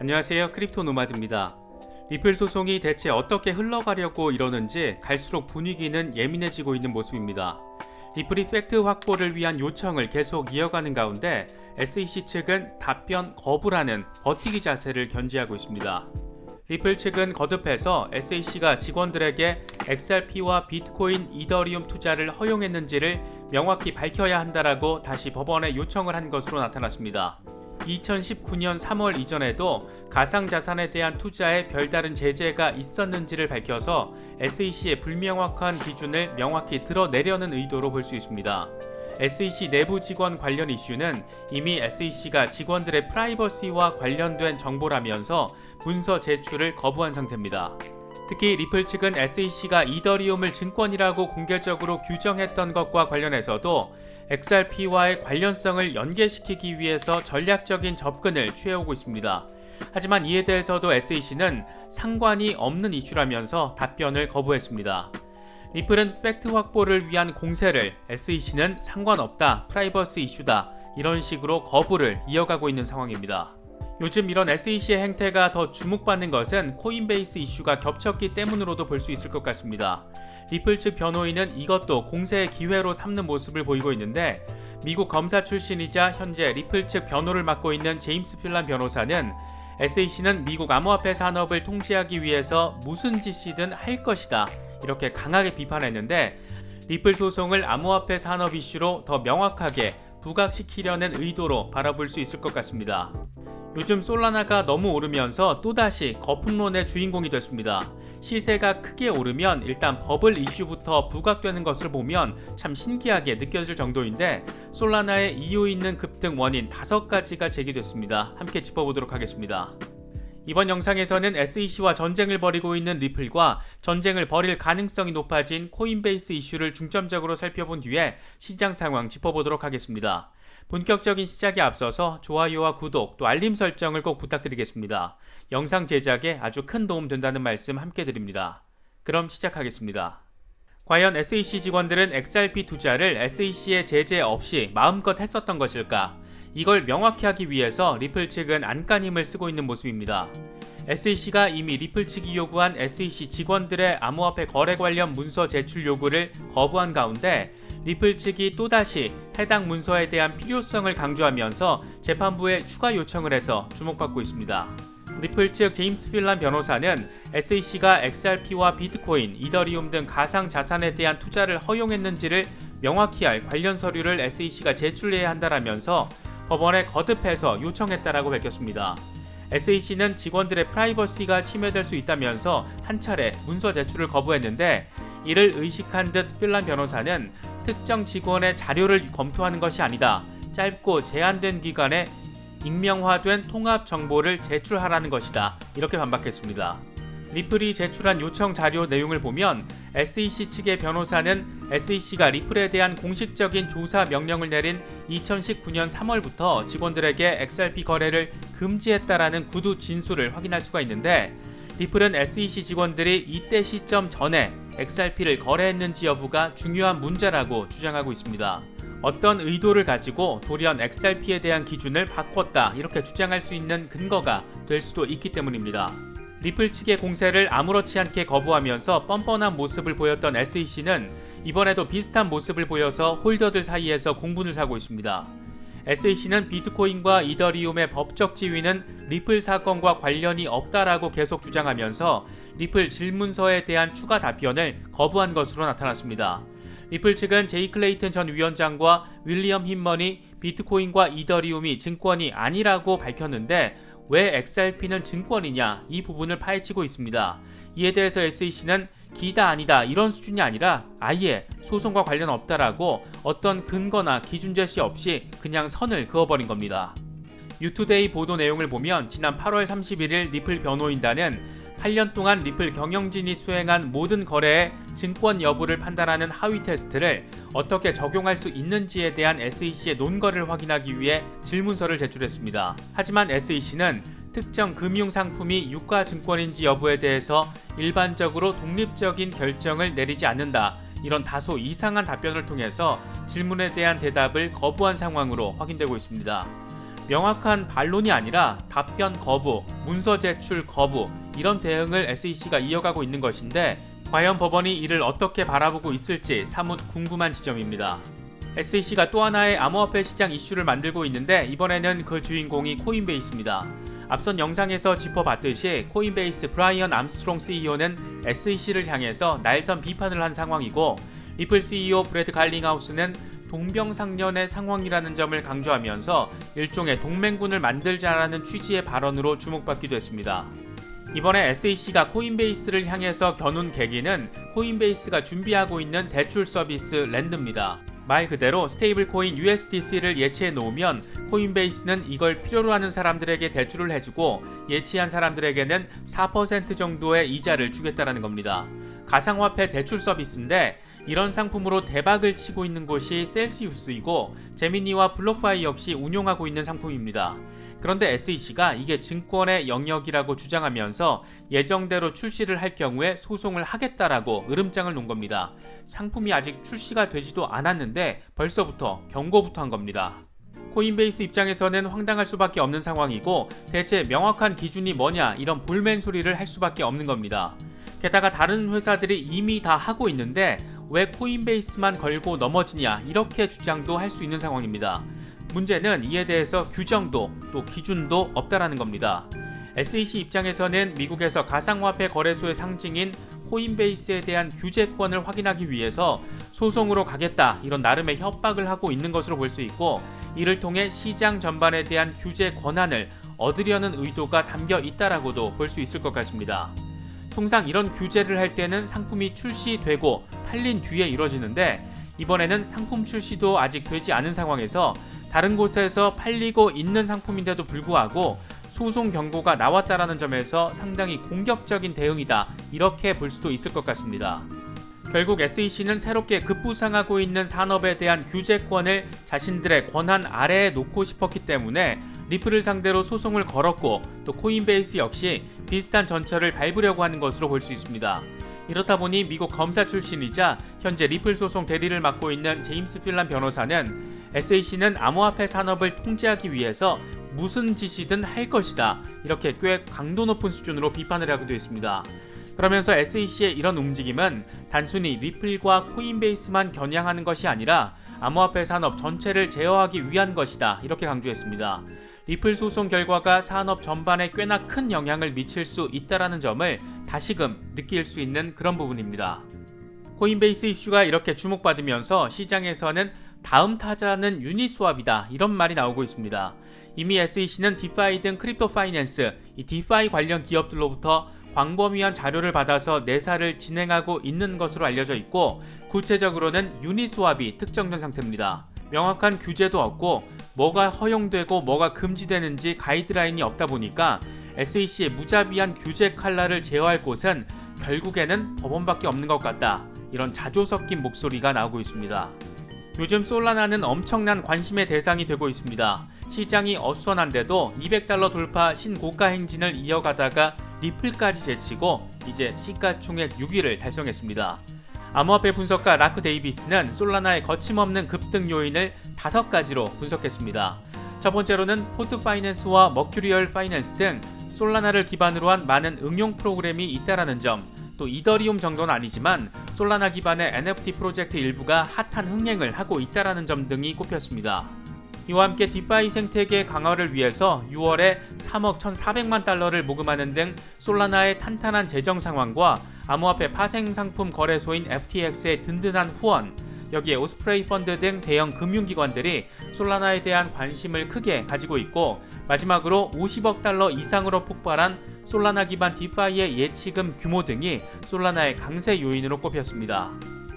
안녕하세요. 크립토 노마드입니다. 리플 소송이 대체 어떻게 흘러가려고 이러는지 갈수록 분위기는 예민해지고 있는 모습입니다. 리플이 팩트 확보를 위한 요청을 계속 이어가는 가운데 SEC 측은 답변 거부라는 버티기 자세를 견지하고 있습니다. 리플 측은 거듭해서 SEC가 직원들에게 XRP와 비트코인, 이더리움 투자를 허용했는지를 명확히 밝혀야 한다라고 다시 법원에 요청을 한 것으로 나타났습니다. 2019년 3월 이전에도 가상자산에 대한 투자에 별다른 제재가 있었는지를 밝혀서 SEC의 불명확한 기준을 명확히 드러내려는 의도로 볼 수 있습니다. SEC 내부 직원 관련 이슈는 이미 SEC가 직원들의 프라이버시와 관련된 정보라면서 문서 제출을 거부한 상태입니다. 특히 리플 측은 SEC가 이더리움을 증권이라고 공개적으로 규정했던 것과 관련해서도 XRP와의 관련성을 연계시키기 위해서 전략적인 접근을 취해오고 있습니다. 하지만 이에 대해서도 SEC는 상관이 없는 이슈라면서 답변을 거부했습니다. 리플은 팩트 확보를 위한 공세를 SEC는 상관없다, 프라이버시 이슈다, 이런 식으로 거부를 이어가고 있는 상황입니다. 요즘 이런 SEC의 행태가 더 주목받는 것은 코인베이스 이슈가 겹쳤기 때문으로도 볼 수 있을 것 같습니다. 리플 측 변호인은 이것도 공세의 기회로 삼는 모습을 보이고 있는데 미국 검사 출신이자 현재 리플 측 변호를 맡고 있는 제임스 필란 변호사는 SEC는 미국 암호화폐 산업을 통제하기 위해서 무슨 짓이든 할 것이다. 이렇게 강하게 비판했는데 리플 소송을 암호화폐 산업 이슈로 더 명확하게 부각시키려는 의도로 바라볼 수 있을 것 같습니다. 요즘 솔라나가 너무 오르면서 또다시 거품론의 주인공이 됐습니다. 시세가 크게 오르면 일단 버블 이슈부터 부각되는 것을 보면 참 신기하게 느껴질 정도인데 솔라나의 이유 있는 급등 원인 다섯 가지가 제기됐습니다. 함께 짚어보도록 하겠습니다. 이번 영상에서는 SEC와 전쟁을 벌이고 있는 리플과 전쟁을 벌일 가능성이 높아진 코인베이스 이슈를 중점적으로 살펴본 뒤에 시장 상황 짚어보도록 하겠습니다. 본격적인 시작에 앞서서 좋아요와 구독 또 알림 설정을 꼭 부탁드리겠습니다. 영상 제작에 아주 큰 도움 된다는 말씀 함께 드립니다. 그럼 시작하겠습니다. 과연 SEC 직원들은 XRP 투자를 SEC의 제재 없이 마음껏 했었던 것일까? 이걸 명확히 하기 위해서 리플 측은 안간힘을 쓰고 있는 모습입니다. SEC가 이미 리플 측이 요구한 SEC 직원들의 암호화폐 거래 관련 문서 제출 요구를 거부한 가운데 리플 측이 또다시 해당 문서에 대한 필요성을 강조하면서 재판부에 추가 요청을 해서 주목받고 있습니다. 리플 측 제임스 필란 변호사는 SEC가 XRP와 비트코인, 이더리움 등 가상 자산에 대한 투자를 허용했는지를 명확히 할 관련 서류를 SEC가 제출해야 한다라면서 법원에 거듭해서 요청했다라고 밝혔습니다. SEC는 직원들의 프라이버시가 침해될 수 있다면서 한 차례 문서 제출을 거부했는데 이를 의식한 듯 필란 변호사는 특정 직원의 자료를 검토하는 것이 아니다. 짧고 제한된 기간에 익명화된 통합 정보를 제출하라는 것이다. 이렇게 반박했습니다. 리플이 제출한 요청 자료 내용을 보면 SEC 측의 변호사는 SEC가 리플에 대한 공식적인 조사 명령을 내린 2019년 3월부터 직원들에게 XRP 거래를 금지했다라는 구두 진술을 확인할 수가 있는데 리플은 SEC 직원들이 이때 시점 전에 XRP를 거래했는지 여부가 중요한 문제라고 주장하고 있습니다. 어떤 의도를 가지고 돌연 XRP에 대한 기준을 바꿨다 이렇게 주장할 수 있는 근거가 될 수도 있기 때문입니다. 리플 측의 공세를 아무렇지 않게 거부하면서 뻔뻔한 모습을 보였던 SEC는 이번에도 비슷한 모습을 보여서 홀더들 사이에서 공분을 사고 있습니다. SEC는 비트코인과 이더리움의 법적 지위는 리플 사건과 관련이 없다라고 계속 주장하면서 리플 질문서에 대한 추가 답변을 거부한 것으로 나타났습니다. 리플 측은 제이 클레이튼 전 위원장과 윌리엄 힘먼이 비트코인과 이더리움이 증권이 아니라고 밝혔는데 왜 XRP는 증권이냐 이 부분을 파헤치고 있습니다. 이에 대해서 SEC는 기다 아니다 이런 수준이 아니라 아예 소송과 관련 없다라고 어떤 근거나 기준 제시 없이 그냥 선을 그어버린 겁니다. 유투데이 보도 내용을 보면 지난 8월 31일 리플 변호인단은 8년 동안 리플 경영진이 수행한 모든 거래의 증권 여부를 판단하는 하위 테스트를 어떻게 적용할 수 있는지에 대한 SEC의 논거를 확인하기 위해 질문서를 제출했습니다. 하지만 SEC는 특정 금융 상품이 유가 증권인지 여부에 대해서 일반적으로 독립적인 결정을 내리지 않는다. 이런 다소 이상한 답변을 통해서 질문에 대한 대답을 거부한 상황으로 확인되고 있습니다. 명확한 반론이 아니라 답변 거부, 문서 제출 거부 이런 대응을 SEC가 이어가고 있는 것인데 과연 법원이 이를 어떻게 바라보고 있을지 사뭇 궁금한 지점입니다. SEC가 또 하나의 암호화폐 시장 이슈를 만들고 있는데 이번에는 그 주인공이 코인베이스입니다. 앞선 영상에서 짚어봤듯이 코인베이스 브라이언 암스트롱 CEO는 SEC를 향해서 날선 비판을 한 상황이고 리플 CEO 브래드 갈링하우스는 동병상련의 상황이라는 점을 강조하면서 일종의 동맹군을 만들자라는 취지의 발언으로 주목받기도 했습니다. 이번에 SEC가 코인베이스를 향해서 겨눈 계기는 코인베이스가 준비하고 있는 대출 서비스 랜드입니다. 말 그대로 스테이블 코인 USDC를 예치해 놓으면 코인베이스는 이걸 필요로 하는 사람들에게 대출을 해주고 예치한 사람들에게는 4% 정도의 이자를 주겠다라는 겁니다. 가상화폐 대출 서비스인데 이런 상품으로 대박을 치고 있는 곳이 셀시우스이고 제미니와 블록파이 역시 운용하고 있는 상품입니다. 그런데 SEC가 이게 증권의 영역이라고 주장하면서 예정대로 출시를 할 경우에 소송을 하겠다라고 으름장을 놓은 겁니다. 상품이 아직 출시가 되지도 않았는데 벌써부터 경고부터 한 겁니다. 코인베이스 입장에서는 황당할 수밖에 없는 상황이고 대체 명확한 기준이 뭐냐 이런 볼멘 소리를 할 수밖에 없는 겁니다. 게다가 다른 회사들이 이미 다 하고 있는데 왜 코인베이스만 걸고 넘어지냐 이렇게 주장도 할 수 있는 상황입니다. 문제는 이에 대해서 규정도 또 기준도 없다라는 겁니다. SEC 입장에서는 미국에서 가상화폐 거래소의 상징인 코인베이스에 대한 규제권을 확인하기 위해서 소송으로 가겠다 이런 나름의 협박을 하고 있는 것으로 볼 수 있고 이를 통해 시장 전반에 대한 규제 권한을 얻으려는 의도가 담겨 있다라고도 볼 수 있을 것 같습니다. 통상 이런 규제를 할 때는 상품이 출시되고 팔린 뒤에 이뤄지는데 이번에는 상품 출시도 아직 되지 않은 상황에서 다른 곳에서 팔리고 있는 상품인데도 불구하고 소송 경고가 나왔다라는 점에서 상당히 공격적인 대응이다 이렇게 볼 수도 있을 것 같습니다. 결국 SEC는 새롭게 급부상하고 있는 산업에 대한 규제권을 자신들의 권한 아래에 놓고 싶었기 때문에 리플을 상대로 소송을 걸었고 또 코인베이스 역시 비슷한 전철을 밟으려고 하는 것으로 볼 수 있습니다. 이렇다 보니 미국 검사 출신이자 현재 리플 소송 대리를 맡고 있는 제임스 필란 변호사는 SAC는 암호화폐 산업을 통제하기 위해서 무슨 짓이든 할 것이다. 이렇게 꽤 강도 높은 수준으로 비판을 하기도 했습니다. 그러면서 SAC의 이런 움직임은 단순히 리플과 코인베이스만 겨냥하는 것이 아니라 암호화폐 산업 전체를 제어하기 위한 것이다. 이렇게 강조했습니다. 리플 소송 결과가 산업 전반에 꽤나 큰 영향을 미칠 수 있다라는 점을 다시금 느낄 수 있는 그런 부분입니다. 코인베이스 이슈가 이렇게 주목받으면서 시장에서는 다음 타자는 유니스왑이다 이런 말이 나오고 있습니다. 이미 SEC는 디파이 등 크립토 파이낸스, 이 디파이 관련 기업들로부터 광범위한 자료를 받아서 내사를 진행하고 있는 것으로 알려져 있고 구체적으로는 유니스왑이 특정된 상태입니다. 명확한 규제도 없고 뭐가 허용되고 뭐가 금지되는지 가이드라인이 없다 보니까 SEC의 무자비한 규제 칼날을 제어할 곳은 결국에는 법원밖에 없는 것 같다. 이런 자조 섞인 목소리가 나오고 있습니다. 요즘 솔라나는 엄청난 관심의 대상이 되고 있습니다. 시장이 어수선한데도 200달러 돌파 신고가 행진을 이어가다가 리플까지 제치고 이제 시가총액 6위를 달성했습니다. 암호화폐 분석가 라크 데이비스는 솔라나의 거침없는 급등 요인을 다섯 가지로 분석했습니다. 첫 번째로는 포트 파이낸스와 머큐리얼 파이낸스 등 솔라나를 기반으로 한 많은 응용 프로그램이 있다라는 점, 또 이더리움 정도는 아니지만 솔라나 기반의 NFT 프로젝트 일부가 핫한 흥행을 하고 있다라는 점 등이 꼽혔습니다. 이와 함께 디파이 생태계 강화를 위해서 6월에 3억 1,400만 달러를 모금하는 등 솔라나의 탄탄한 재정 상황과 암호화폐 파생 상품 거래소인 FTX의 든든한 후원, 여기에 오스프레이 펀드 등 대형 금융기관들이 솔라나에 대한 관심을 크게 가지고 있고 마지막으로 50억 달러 이상으로 폭발한 솔라나 기반 디파이의 예치금 규모 등이 솔라나의 강세 요인으로 꼽혔습니다.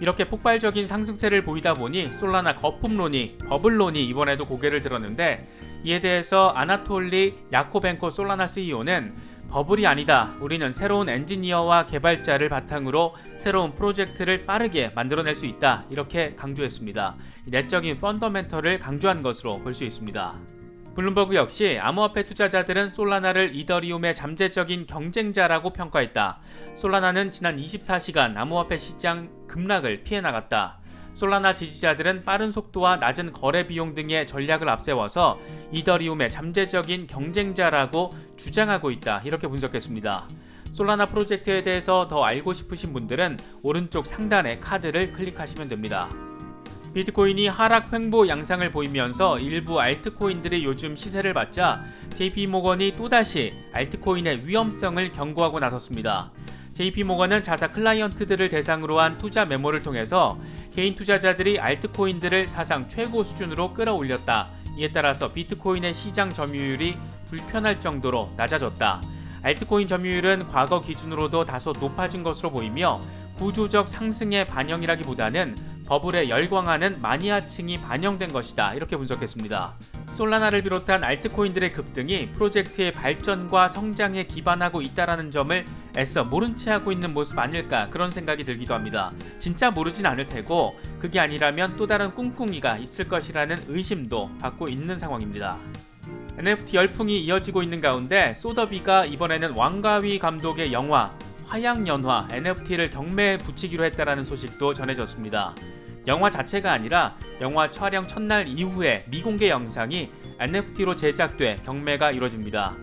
이렇게 폭발적인 상승세를 보이다 보니 솔라나 거품론이 버블론이 이번에도 고개를 들었는데 이에 대해서 아나톨리 야코벤코 솔라나 CEO는 버블이 아니다. 우리는 새로운 엔지니어와 개발자를 바탕으로 새로운 프로젝트를 빠르게 만들어낼 수 있다. 이렇게 강조했습니다. 내적인 펀더멘털을 강조한 것으로 볼 수 있습니다. 블룸버그 역시 암호화폐 투자자들은 솔라나를 이더리움의 잠재적인 경쟁자라고 평가했다. 솔라나는 지난 24시간 암호화폐 시장 급락을 피해 나갔다. 솔라나 지지자들은 빠른 속도와 낮은 거래 비용 등의 전략을 앞세워서 이더리움의 잠재적인 경쟁자라고 주장하고 있다. 이렇게 분석했습니다. 솔라나 프로젝트에 대해서 더 알고 싶으신 분들은 오른쪽 상단의 카드를 클릭하시면 됩니다. 비트코인이 하락 횡보 양상을 보이면서 일부 알트코인들이 요즘 시세를 받자 JP모건이 또다시 알트코인의 위험성을 경고하고 나섰습니다. JP모건은 자사 클라이언트들을 대상으로 한 투자 메모를 통해서 개인 투자자들이 알트코인들을 사상 최고 수준으로 끌어올렸다. 이에 따라서 비트코인의 시장 점유율이 불편할 정도로 낮아졌다. 알트코인 점유율은 과거 기준으로도 다소 높아진 것으로 보이며 구조적 상승의 반영이라기보다는 버블에 열광하는 마니아층이 반영된 것이다. 이렇게 분석했습니다. 솔라나를 비롯한 알트코인들의 급등이 프로젝트의 발전과 성장에 기반하고 있다라는 점을 애써 모른 채 하고 있는 모습 아닐까 그런 생각이 들기도 합니다. 진짜 모르진 않을 테고 그게 아니라면 또 다른 꿍꿍이가 있을 것이라는 의심도 받고 있는 상황입니다. NFT 열풍이 이어지고 있는 가운데 소더비가 이번에는 왕가위 감독의 영화 화양연화 NFT를 경매에 붙이기로 했다라는 소식도 전해졌습니다. 영화 자체가 아니라 영화 촬영 첫날 이후에 미공개 영상이 NFT로 제작돼 경매가 이루어집니다.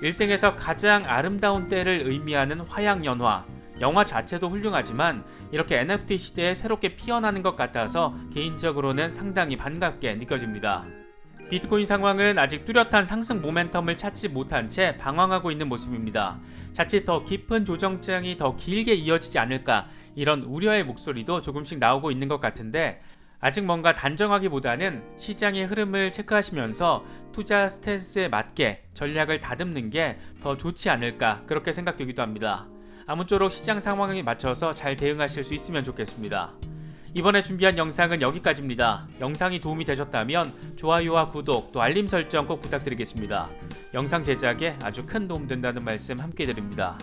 일생에서 가장 아름다운 때를 의미하는 화양연화. 영화 자체도 훌륭하지만 이렇게 NFT 시대에 새롭게 피어나는 것 같아서 개인적으로는 상당히 반갑게 느껴집니다. 비트코인 상황은 아직 뚜렷한 상승 모멘텀을 찾지 못한 채 방황하고 있는 모습입니다. 자칫 더 깊은 조정장이 더 길게 이어지지 않을까 이런 우려의 목소리도 조금씩 나오고 있는 것 같은데 아직 뭔가 단정하기보다는 시장의 흐름을 체크하시면서 투자 스탠스에 맞게 전략을 다듬는 게 더 좋지 않을까 그렇게 생각되기도 합니다. 아무쪼록 시장 상황에 맞춰서 잘 대응하실 수 있으면 좋겠습니다. 이번에 준비한 영상은 여기까지입니다. 영상이 도움이 되셨다면 좋아요와 구독 또 알림 설정 꼭 부탁드리겠습니다. 영상 제작에 아주 큰 도움 된다는 말씀 함께 드립니다.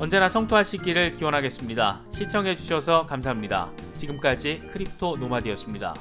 언제나 성토하시기를 기원하겠습니다. 시청해주셔서 감사합니다. 지금까지 크립토 노마디였습니다.